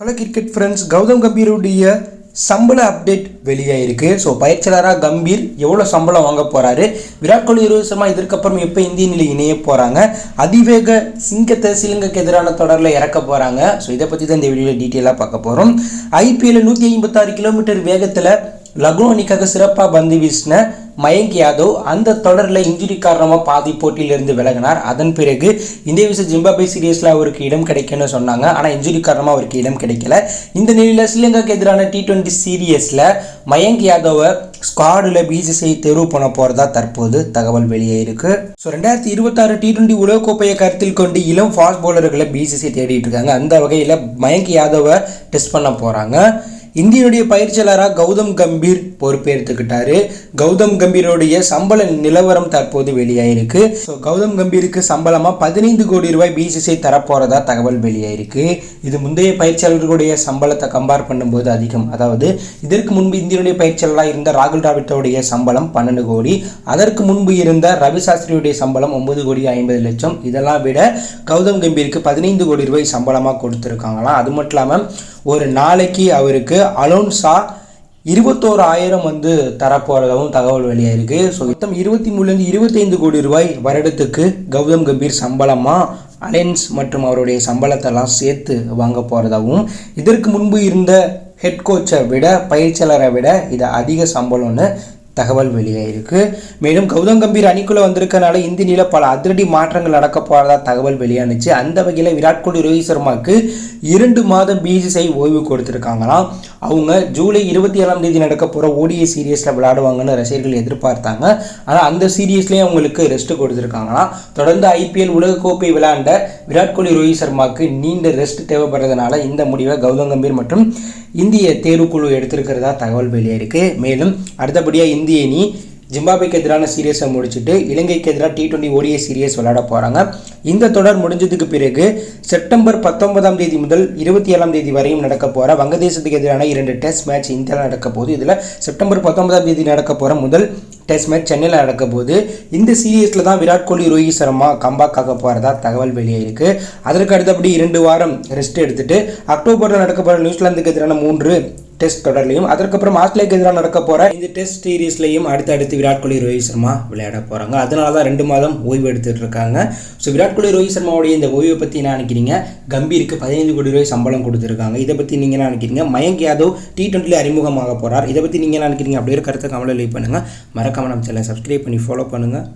Hello cricket friends Gautam கம்பீருடைய சம்பள update வெளியாயிருக்கு ஸோ பயிற்சியாளராக கம்பீர் எவ்வளோ சம்பளம் வாங்க போகிறாரு விராட் கோலி இருபது வருஷமாக இதற்கப்புறம் எப்போ இந்திய நிலை இணைய போகிறாங்க அதிவேக சிங்கத்தை சிலங்குக்கு எதிரான தொடரில் இறக்க போகிறாங்க ஸோ இதை பற்றி தான் இந்த வீடியோவில் டீட்டெயிலாக பார்க்க போகிறோம் ஐபிஎல் நூற்றி ஐம்பத்தாறு கிலோமீட்டர் வேகத்தில் லக்னோ அணிக்காக சிறப்பாக பந்து வீசின மயங்க் யாதவ் அந்த தொடரில் இன்ஜுரி காரணமாக பாதி போட்டியிலிருந்து விலகினார். அதன் பிறகு இந்திய விச ஜிம்பாபே சீரியஸில் அவருக்கு இடம் கிடைக்கும்னு சொன்னாங்க. ஆனால் இன்ஜுரி காரணமாக அவருக்கு இடம் கிடைக்கல. இந்த நிலையில் ஸ்ரீலங்காக்கு எதிரான டி டுவெண்ட்டி சீரியஸில் மயங்க் யாதவை ஸ்குவாடில் பிசிசிஐ தேர்வு பண்ண போகிறதா தற்போது தகவல் வெளியாயிருக்கு ஸோ ரெண்டாயிரத்தி இருபத்தாறு டி டுவெண்ட்டி உலகக்கோப்பையை கருத்தில் கொண்டு இளம் ஃபாஸ்ட் பவுலர்களை பிசிசிஐ தேடிட்டு இருக்காங்க. அந்த வகையில் மயங்க் யாதவை டெஸ்ட் பண்ண போகிறாங்க இந்தியனுடைய பயிற்சியாளராக கௌதம் கம்பீர் பொறுப்பேற்றுக்கிட்டாரு. கௌதம் கம்பீருடைய சம்பள நிலவரம் தற்போது வெளியாயிருக்கு. ஸோ கௌதம் கம்பீருக்கு சம்பளமாக பதினைந்து கோடி ரூபாய் பிசிசிஐ தரப்போகிறதா தகவல் வெளியாயிருக்கு. இது முந்தைய பயிற்சியாளர்களுடைய சம்பளத்தை கம்பேர் பண்ணும்போது அதிகம். அதாவது இதற்கு முன்பு இந்தியனுடைய பயிற்சியாளராக இருந்த ராகுல் டிராவிட்டோடைய சம்பளம் பன்னெண்டு கோடி. அதற்கு முன்பு இருந்த ரவி சாஸ்திரியுடைய சம்பளம் ஒன்பது கோடி ஐம்பது லட்சம். இதெல்லாம் விட கௌதம் கம்பீருக்கு பதினைந்து கோடி ரூபாய் சம்பளமாக கொடுத்துருக்காங்களாம். அது மட்டும் இல்லாமல் ஒரு நாளைக்கு அவருக்கு அலோன்சா இருபத்தோரு ஆயிரம் வந்து தரப்போகிறதாகவும் தகவல் வெளியாயிருக்கு. ஸோ மொத்தம் இருபத்தி மூணுலேருந்து இருபத்தைந்து கோடி ரூபாய் வருடத்துக்கு கௌதம் கம்பீர் சம்பளமாக அலைன்ஸ் மற்றும் அவருடைய சம்பளத்தெல்லாம் சேர்த்து வாங்க போகிறதாகவும் இதற்கு முன்பு இருந்த ஹெட் கோச்சை விட பயிற்சியாளரை விட இது அதிக சம்பளம்னு தகவல் வெளியாயிருக்கு மேலும் கௌதம் கம்பீர் அணிக்குள்ளே வந்திருக்கனால இந்தி நில பல அதிரடி மாற்றங்கள் நடக்க போகிறதா தகவல் வெளியானுச்சு. அந்த வகையில் விராட் கோலி ரோஹித் சர்மாவுக்கு இரண்டு மாதம் பிசிசிஐ ஓய்வு கொடுத்துருக்காங்களாம். அவங்க ஜூலை இருபத்தி ஏழாம் தேதி நடக்க போகிற ஓடிஐ சீரியஸில் விளையாடுவாங்கன்னு ரசிகர்கள் எதிர்பார்த்தாங்க. ஆனால் அந்த சீரியஸ்லேயே அவங்களுக்கு ரெஸ்ட் கொடுத்துருக்காங்களாம். தொடர்ந்து ஐபிஎல் உலகக்கோப்பை விளையாண்ட விராட் கோலி ரோஹித் சர்மாவுக்கு நீண்ட ரெஸ்ட் தேவைப்படுறதுனால இந்த முடிவை கௌதம் கம்பீர் மற்றும் இந்திய தேர்வுக்குழு எடுத்திருக்கிறதா தகவல் வெளியாயிருக்கு மேலும் அடுத்தபடியாக இந்திய அணி ஜிம்பாபேக்கு எதிரான சீரியஸை முடிச்சுட்டு இலங்கைக்கு எதிராக டி டுவெண்ட்டி ஓடிஐ சீரியஸ் விளையாட போகிறாங்க இந்த தொடர் முடிஞ்சதுக்கு பிறகு செப்டம்பர் பத்தொன்பதாம் தேதி முதல் இருபத்தி ஏழாம் தேதி வரையும் நடக்க போகிற வங்கதேசத்துக்கு எதிரான இரண்டு டெஸ்ட் மேட்ச் இந்தியாவில் நடக்க போகுது. இதில் செப்டம்பர் பத்தொன்பதாம் தேதி நடக்க போகிற முதல் டெஸ்ட் மேட்ச் சென்னையில் நடக்க போது இந்த சீரியஸில் தான் விராட் கோலி ரோஹித் சர்மா கம்பேக் ஆக போகிறதா தகவல் வெளியாயிருக்கு. அதற்கு அடுத்தபடி இரண்டு வாரம் ரெஸ்ட் எடுத்துட்டு அக்டோபரில் நடக்க போகிற நியூசிலாந்துக்கு எதிரான மூன்று டெஸ்ட் தொடர்லையும் அதற்கப்புறம் ஆஸ்திரேலியாக்கு எதிராக நடக்க போகிற இந்த டெஸ்ட் சீரீஸ்லையும் அடுத்தடுத்து விராட் கோலி ரோஹித் சர்மா விளையாட போகிறாங்க அதனால தான் ரெண்டு மாதம் ஓய்வு எடுத்துட்டு இருக்காங்க. ஸோ விராட் கோலி ரோஹித் சர்மாவுடைய இந்த ஓய்வை பற்றி என்ன நினைக்கிறீங்க? கம்பீருக்கு பதினைந்து கோடி ரூபாய் சம்பளம் கொடுத்துருக்காங்க. இதை பற்றி நீங்கள் என்ன நினைக்கிறீங்க? மயங்க் யாதவ் டி டுவெண்ட்டியில் அறிமுகமாக போகிறார் இதை பற்றி நீங்கள் என்ன நினைக்கிறீங்க? அப்படியே கருத்தை கமலை லீவ் பண்ணுங்கள் மறக்காம நம்ம சேனலை சப்ஸ்கிரைப் பண்ணி ஃபாலோ பண்ணுங்கள்